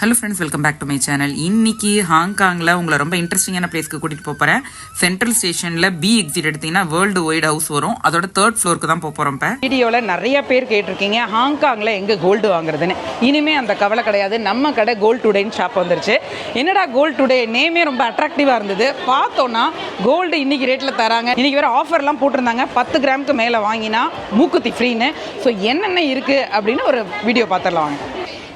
Hello friends welcome back to my channel இன்னைக்கு ஹாங்காங்கில் உங்களை ரொம்ப இன்ட்ரெஸ்டிங்கான பிளேஸ்க்கு கூட்டிகிட்டு போகிறேன் சென்ட்ரல் ஸ்டேஷனில் பி எக்ஸிட் எடுத்தீங்கன்னா வேர்ல்டு வைட் ஹவுஸ் வரும். அதோட தேர்ட் ஃப்ளோருக்கு தான் போக போகிறோம் இப்போ. வீடியோவில் நிறைய பேர் கேட்டிருக்கீங்க. ஹாங்காங்கில் எங்கே கோல்டு வாங்குறதுன்னு. இனிமே அந்த கவலை கிடையாது. நம்ம கடை கோல்டு டுடேன்னு ஷாப் வந்துருச்சு. என்னடா கோல்ட் டுடே நேமே ரொம்ப அட்ராக்டிவாக இருந்தது. பார்த்தோன்னா கோல்டு இன்னைக்கு ரேட்டில் தராங்க. இன்றைக்கி வேறு ஆஃபர்லாம் போட்டிருந்தாங்க. பத்து கிராமுக்கு மேலே வாங்கினா மூக்குத்தி ஃப்ரீன்னு ஸோ என்னென்ன இருக்குது அப்படின்னு ஒரு வீடியோ பார்த்துடலாம் வாங்க.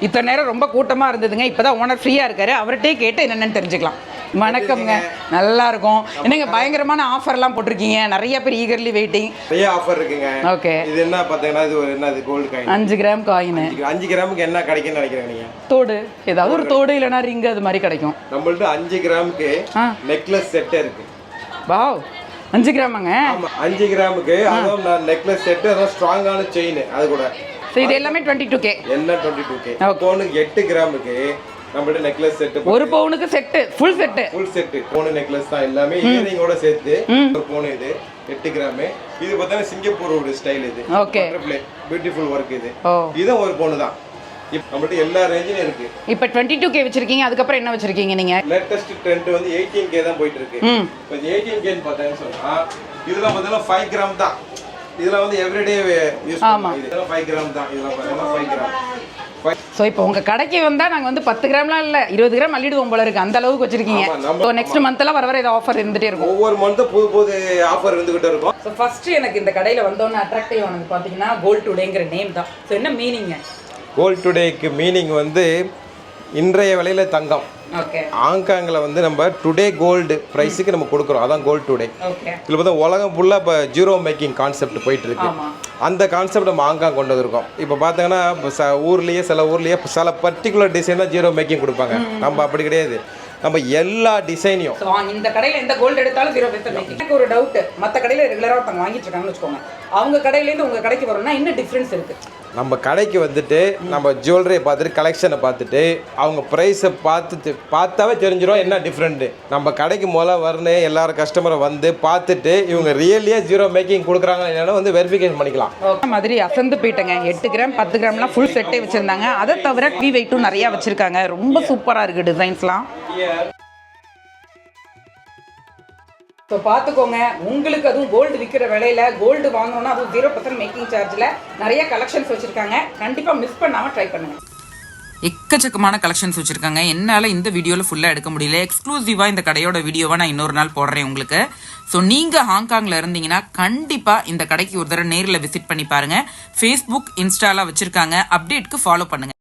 இத்தனை நேரம் ரொம்ப கூட்டமாக இருந்ததுங்க. இப்போ தான் ஓனர் ஃப்ரீயாக இருக்காரு. அவர்கிட்டே கேட்டு என்னென்னு தெரிஞ்சுக்கலாம். வணக்கம்ங்க. நல்லா இருக்கும். என்னங்க பயங்கரமான ஆஃபர்லாம் போட்டிருக்கீங்க. நிறைய பேர் ஈகர்லி வெயிட்டிங் நிறைய ஆஃபர் இருக்குங்க. ஓகே இது என்ன பார்த்தீங்கன்னா இது ஒரு என்ன இது கோல்டு காயின் அஞ்சு கிராம் காயின் அஞ்சு கிராமுக்கு என்ன கிடைக்கும்னு நினைக்கிறேன் நீங்க? தோடு. ஏதாவது ஒரு தோடு இல்லைன்னா ரிங்கு அது மாதிரி கிடைக்கும். நம்மள்ட்ட அஞ்சு கிராமுக்கு. நெக்லஸ் செட்டே இருக்கு. வாவ். அஞ்சு கிராமாங்க அஞ்சு கிராமுக்கு அதுவும் நெக்லஸ் செட்டு அதுவும் ஸ்ட்ராங்கான செயின் அது கூட. ஸோ இது எல்லாமே டுவெண்ட்டி டூ கே எல்லாம் டுவெண்ட்டி டூ கே போனுக்கு எட்டு கிராமுக்கு நம்மள்ட்ட நெக்லஸ் செட்டு ஒரு பவுனுக்கு set full set full set போனு நெக்லஸ் தான் எல்லாமே இயரிங்கோட சேர்த்து ஒரு போனு இது எட்டு கிராமு. இது பார்த்தீங்கன்னா சிங்கப்பூரோட ஸ்டைல் இது. Okay. பியூட்டிஃபுல் ஒர்க் இது. இதுவும் ஒரு பொண்ணு தான். நம்மள்ட்ட எல்லா ரேஞ்சிலும் இருக்கு. இப்போ டுவெண்ட்டி டூ கே வச்சிருக்கீங்க அதுக்கப்புறம் என்ன வச்சிருக்கீங்க நீங்க? லேட்டஸ்ட் ட்ரெண்ட் வந்து எயிட்டீன் கே தான் போயிட்டு இருக்கு. இப்போ எயிட்டீன் கேன்னு பார்த்தேன்னு சொன்னா இதெல்லாம் பார்த்தீங்கன்னா ஃபைவ் கிராம் தான். இதெல்லாம் வந்து எவ்ரிடே யூஸ் ஆமா. பண்ணுவோம். இதெல்லாம் ஃபைவ் கிராம் தான். இதெல்லாம் பார்த்தீங்கன்னா ஃபைவ் கிராம் ஸோ இப்போ உங்க கடைக்கு வந்தா நாங்க வந்து பத்து கிராம்லாம் இல்ல. இருபது கிராம் அள்ளிடுவோம் போல இருக்கு. அந்த அளவுக்கு வச்சிருக்கீங்க. ஸோ நெக்ஸ்ட் மந்த்லாம் வர வர இது ஆஃபர் இருந்துட்டே இருக்கும். ஒவ்வொரு மந்த்தும் புது புது ஆஃபர் இருந்துகிட்டே இருக்கும். ஸோ ஃபர்ஸ்ட் எனக்கு இந்த கடையில் வந்தோன்னே அட்ராக்டிவ் ஆனது பார்த்தீங்கன்னா கோல்ட் டுடேங்கிற நேம் தான். ஸோ என்ன மீனிங்க கோல்ட் டுடேக்கு மீனிங் வந்து இன்றைய விலையில தங்கம். ஓகே. ஹாங்காங்கில் வந்து நம்ம டுடே கோல்டு ப்ரைஸுக்கு நம்ம கொடுக்குறோம். அதான் கோல்ட் டுடே இதில் பார்த்தா உலகம் ஃபுல்லாக இப்போ ஜீரோ மேக்கிங் கான்செப்ட் போயிட்டு இருக்கு ஆமா. அந்த கான்செப்ட் நம்ம ஹாங்காங் கொண்டு வந்திருக்கோம். இப்போ பார்த்தீங்கன்னா இப்போ ச ஊர்லேயே சில ஊர்லேயே சில பர்டிகுலர் டிசைன் தான் ஜீரோ மேக்கிங் கொடுப்பாங்க. நம்ம அப்படி கிடையாது. நம்ம எல்லா டிசைனையும் இந்த கடையில் எந்த கோல்டு எடுத்தாலும் ஜீரோ மேக்கிங் எனக்கு ஒரு டவுட் மற்ற கடையில் ரெகுலராக ஒருத்தவங்க வாங்கிட்டு இருக்காங்கன்னு வச்சுக்கோங்க. அவங்க கடையிலேருந்து உங்கள் கடைக்கு வரணும்னா என்ன டிஃப்ரென்ஸ் இருக்கு? நம்ம கடைக்கு வந்துட்டு நம்ம ஜுவல்லரியை பார்த்துட்டு கலெக்ஷனை பார்த்துட்டு அவங்க ப்ரைஸை பார்த்துட்டு பார்த்தாவே தெரிஞ்சிடும் என்ன டிஃப்ரெண்ட்டு நம்ம கடைக்கு முதல்ல வரணும் எல்லாரும் கஸ்டமரை வந்து பார்த்துட்டு இவங்க ரியலியே ஜீரோ மேக்கிங் கொடுக்குறாங்க என்னன்னு வந்து வெரிஃபிகேஷன் பண்ணிக்கலாம். மாதிரி அசந்து போயிட்டேங்க. எட்டு கிராம் பத்து கிராம்லாம் ஃபுல் செட்டே வச்சுருந்தாங்க. அதை தவிர வி வெயிட்டும் நிறையா வச்சுருக்காங்க. ரொம்ப சூப்பராக இருக்குது டிசைன்ஸ்லாம் ஸோ பார்த்துக்கோங்க உங்களுக்கு அதுவும் கோல்டு விற்கிற விலையில கோல்டு வாங்கணும்னா அதுவும் ஜீரோ பர்சன்ட் மேக்கிங் சார்ஜில் நிறைய கலெக்ஷன்ஸ் வச்சுருக்காங்க. கண்டிப்பாக மிஸ் பண்ணாமல் ட்ரை பண்ணுங்க. எக்கச்சக்கமான கலெக்ஷன்ஸ் வச்சுருக்காங்க. என்னால் இந்த வீடியோவில் ஃபுல்லாக எடுக்க முடியல. எக்ஸ்க்ளூசிவாக இந்த கடையோட வீடியோவை நான் இன்னொரு நாள் போடுறேன் உங்களுக்கு. ஸோ நீங்கள் ஹாங்காங்கில் இருந்தீங்கன்னா கண்டிப்பாக இந்த கடைக்கு ஒரு தடவை நேரில் விசிட் பண்ணி பாருங்கள் ஃபேஸ்புக் இன்ஸ்டாலாம் வச்சுருக்காங்க. அப்டேட்க்கு ஃபாலோ பண்ணுங்கள்